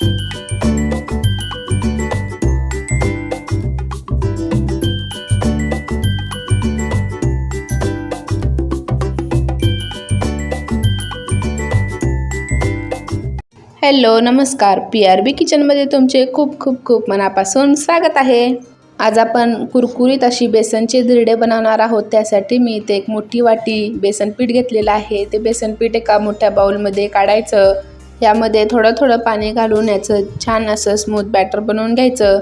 Hello नमस्कार. P R B किचनमध्ये तुमचे खूप खूप खूप मनापासून स्वागत आहे. आज आपण कुरकुरीत अशी बेसनचे धिरडे बनवणार आहोत. त्यासाठी मी इथे एक मोठी वाटी बेसन पीठ घेतलेलं आहे. ते बेसन पीठ एका मोठ्या बाउलमध्ये काढायचं. यामध्ये थोडं थोडं पाणी घालून याचं छान असं स्मूथ बॅटर बनवून घ्यायचं.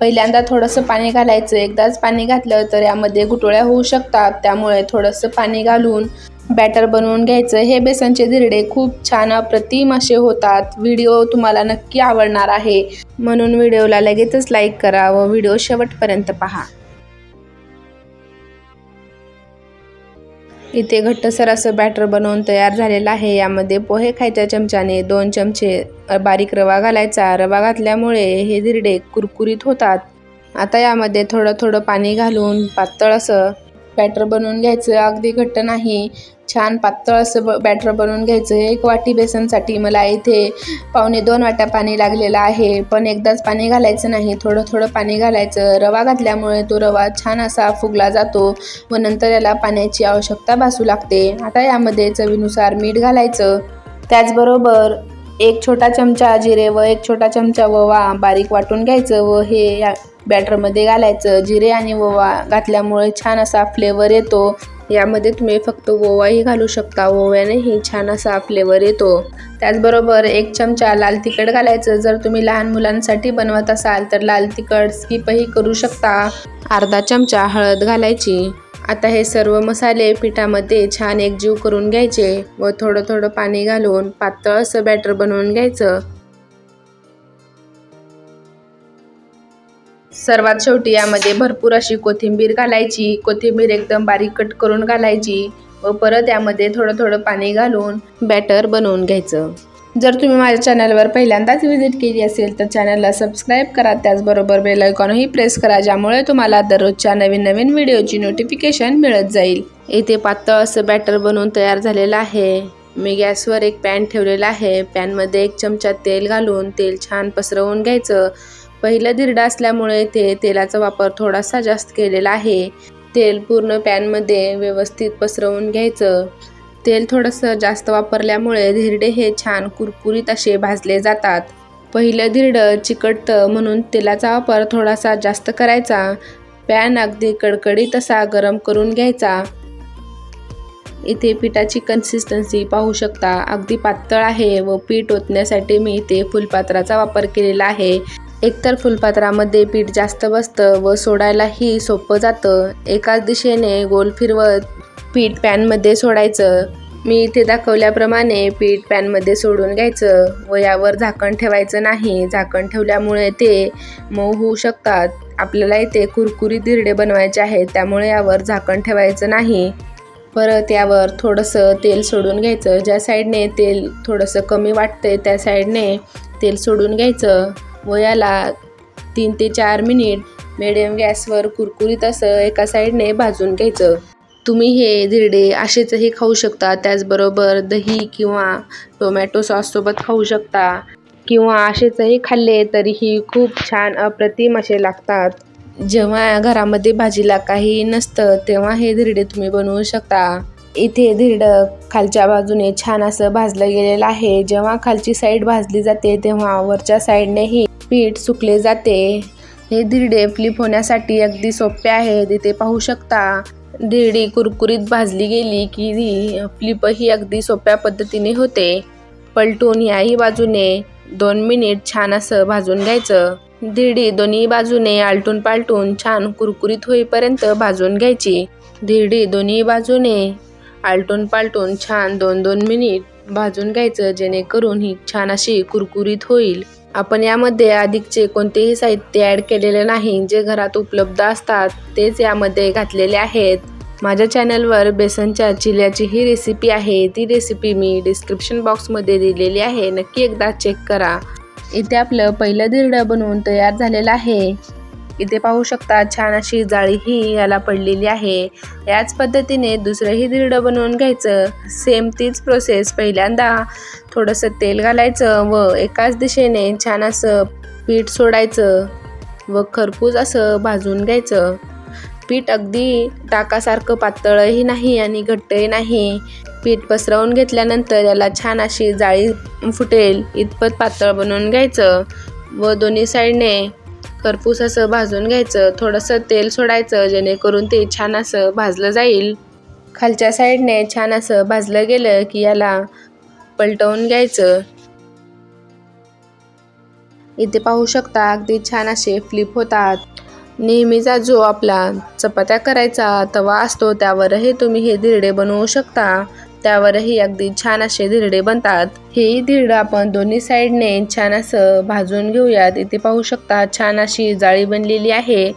पहिल्यांदा थोडंसं पाणी घालायचं. एकदाच पाणी घातलं तर यामध्ये गुटोळ्या होऊ शकतात. त्यामुळे थोडंसं पाणी घालून बॅटर बनवून घ्यायचं. हे बेसनचे धिरडे खूप छान अप्रतिम असे होतात. व्हिडिओ तुम्हाला नक्की आवडणार आहे. म्हणून व्हिडिओला लगेचच लाईक करा व व्हिडिओ शेवटपर्यंत पहा. इथे घट्टसर असं बॅटर बनवून तयार झालेलं आहे. यामध्ये पोहे खायच्या चमच्याने दोन चमचे बारीक रवा घालायचा. रवा घातल्यामुळे हे धिरडे कुरकुरीत होतात. आता यामध्ये थोडं थोडं पाणी घालून पातळ असं बॅटर बनवून घ्यायचं अगदी घट्ट नाही. छान पातळ असं ब बॅटर बनवून घ्यायचं. एक वाटी बेसनसाठी मला इथे पावणे दोन वाट्या पाणी लागलेलं आहे. पण एकदाच पाणी घालायचं नाही. थोडं थोडं पाणी घालायचं. रवा घातल्यामुळे तो रवा छान असा फुगला जातो व नंतर याला पाण्याची आवश्यकता भासू लागते. आता यामध्ये चवीनुसार मीठ घालायचं. त्याचबरोबर एक छोटा चमचा जिरे व एक छोटा चमचा ववा बारीक वाटून घ्यायचं व हे या बॅटरमध्ये घालायचं. जिरे आणि ओवा घातल्यामुळे छान असा फ्लेवर येतो. यामध्ये तुम्ही फक्त ओवाही घालू शकता. ओव्यानेही छान असा फ्लेवर येतो. त्याचबरोबर एक चमचा लाल तिखट घालायचं. जर तुम्ही लहान मुलांसाठी बनवत असाल तर लाल तिखट स्किपही करू शकता. अर्धा चमचा हळद घालायची. आता हे सर्व मसाले पिठामध्ये छान एकजीव करून घ्यायचे व थोडं थोडं पाणी घालून पातळ असं बॅटर बनवून घ्यायचं. सर्वात शेवटी यामध्ये भरपूर अशी कोथिंबीर घालायची कोथिंबीर एकदम बारीक कट करून घालायची व परत यामध्ये थोडं थोडं पाणी घालून बॅटर बनवून घ्यायचं. जर तुम्ही माझ्या चॅनलवर पहिल्यांदाच व्हिजिट केली असेल तर चॅनलला सबस्क्राईब करा त्याचबरोबर बेल आयकॉनही प्रेस करा ज्यामुळे तुम्हाला दररोजच्या नवीन नवीन व्हिडिओची नोटिफिकेशन मिळत जाईल. इथे पातळ असं बॅटर बनवून तयार झालेलं आहे. मी गॅसवर एक पॅन ठेवलेला आहे. पॅनमध्ये एक चमचा तेल घालून तेल छान पसरवून घ्यायचं. पहिलं धिरडं असल्यामुळे ते तेलाचा वापर थोडासा जास्त केलेला आहे. तेल पूर्ण पॅनमध्ये व्यवस्थित पसरवून घ्यायचं. तेल थोडंसं जास्त वापरल्यामुळे धिरडे हे छान कुरकुरीत असे भाजले जातात. पहिलं धिरडं चिकटतं म्हणून तेलाचा वापर थोडासा जास्त करायचा. पॅन अगदी कडकडीत असा गरम करून घ्यायचा. इथे पिठाची कन्सिस्टन्सी पाहू शकता. अगदी पातळ आहे व पीठ ओतण्यासाठी मी इथे फुलपात्राचा वापर केलेला आहे. एकतर फुलपात्रामध्ये पीठ जास्त बसतं व सोडायलाही सोपं जातं. एकाच दिशेने गोल फिरवत पीठ पॅनमध्ये सोडायचं. मी इथे दाखवल्याप्रमाणे पीठ पॅनमध्ये सोडून घ्यायचं व यावर झाकण ठेवायचं नाही. झाकण ठेवल्यामुळे ते मऊ होऊ शकतात. आपल्याला इथे कुरकुरी धिरडे बनवायचे आहेत त्यामुळे यावर झाकण ठेवायचं नाही. परत यावर थोडंसं तेल सोडून घ्यायचं. ज्या साईडने तेल थोडंसं कमी वाटतंय त्या साईडने तेल सोडून घ्यायचं. वयाला तीन ते चार मिनिट मिडियम गॅसवर कुरकुरीत असं एका साईडने भाजून घ्यायचं. तुम्ही हे धिरडे असेचही खाऊ शकता. त्याचबरोबर दही किंवा टोमॅटो सॉससोबत खाऊ शकता. किंवा असेचही खाल्ले तरीही खूप छान अप्रतिम असे लागतात. जेव्हा घरामध्ये भाजीला काही नसतं तेव्हा हे धिरडे तुम्ही बनवू शकता. इथे धिरडं खालच्या बाजूने छान असं भाजलं गेलेलं आहे. जेव्हा खालची साईड भाजली जाते तेव्हा वरच्या साईडनेही पीठ सुकले जाते. हे धिरडे फ्लिप होण्यासाठी अगदी सोपे आहेत इथे पाहू शकता धिरडी कुरकुरीत भाजली गेली की ही फ्लिपही अगदी सोप्या पद्धतीने होते. पलटून याही बाजूने दोन मिनिट छान असं भाजून घ्यायचं. धिरडी दोन्ही बाजूने आलटून पालटून छान कुरकुरीत होईपर्यंत भाजून घ्यायची. धिरडी दोन्ही बाजूने आलटून पालटून छान दोन दोन मिनिट भाजून घ्यायचं जेणेकरून ही छान अशी कुरकुरीत होईल. आपण यामध्ये अधिकचे कोणतेही साहित्य ॲड केलेले नाही जे घरात उपलब्ध असतात तेच यामध्ये घातलेले आहेत. माझ्या चॅनलवर बेसनच्या चिल्याची ही रेसिपी आहे. ती रेसिपी मी डिस्क्रिप्शन बॉक्समध्ये दिलेली आहे. नक्की एकदा चेक करा. इथे आपलं पहिलं धिरडं बनवून तयार झालेलं आहे. इथे पाहू शकता छान अशी जाळी ही याला पडलेली आहे. याच पद्धतीने दुसरंही धिरडं बनवून घ्यायचं. सेम तीच प्रोसेस पहिल्यांदा. थोडंसं तेल घालायचं व एकाच दिशेने छान असं पीठ सोडायचं व खरपूस असं भाजून घ्यायचं. पीठ अगदी टाकासारखं पातळही नाही आणि घट्टही नाही. पीठ पसरवून घेतल्यानंतर याला छान अशी जाळी फुटेल इतपत पातळ बनवून घ्यायचं व दोन्ही साईडने खरपूस असं भाजून घ्यायचं थोडंसं तेल सोडायचं जेणेकरून ते छान असं भाजलं जाईल. खालच्या साईडने छान असं भाजलं गेलं की याला पलटवून घ्यायचं. इथे पाहू शकता अगदी छान असे फ्लिप होतात. नेहमीचा जो आपला चपात्या करायचा तवा असतो त्यावरही तुम्ही हे धिरडे बनवू शकता. त्यावरही अगदी छान असे धिरडे बनतात. हेही धिरडं आपण दोन्ही साईडने छान असं भाजून घेऊयात. इथे पाहू शकता छान अशी जाळी बनलेली आहे.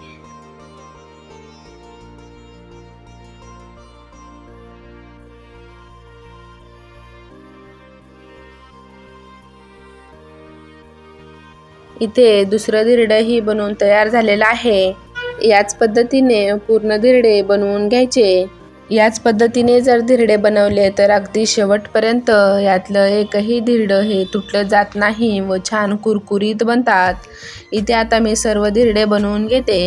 इथे दुसरं धिरडंही बनवून तयार झालेलं आहे. याच पद्धतीने पूर्ण धिरडे बनवून घ्यायचे. याच पद्धतीने जर धिरडे बनवले तर अगदी शेवटपर्यंत यातलं एकही धिरडं हे तुटलं जात नाही व छान कुरकुरीत बनतात. इथे आता मी सर्व धिरडे बनवून घेते.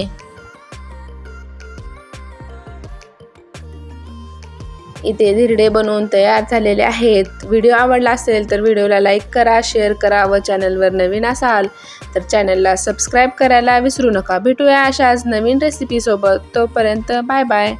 इथे धिरडे बनवून तयार झालेले आहेत. व्हिडिओ आवडला असेल तर व्हिडिओला लाईक करा शेअर करा व चॅनलवर नवीन असाल तर चॅनलला सबस्क्राईब करायला विसरू नका. भेटूया अशाच नवीन रेसिपीसोबत तोपर्यंत बाय बाय.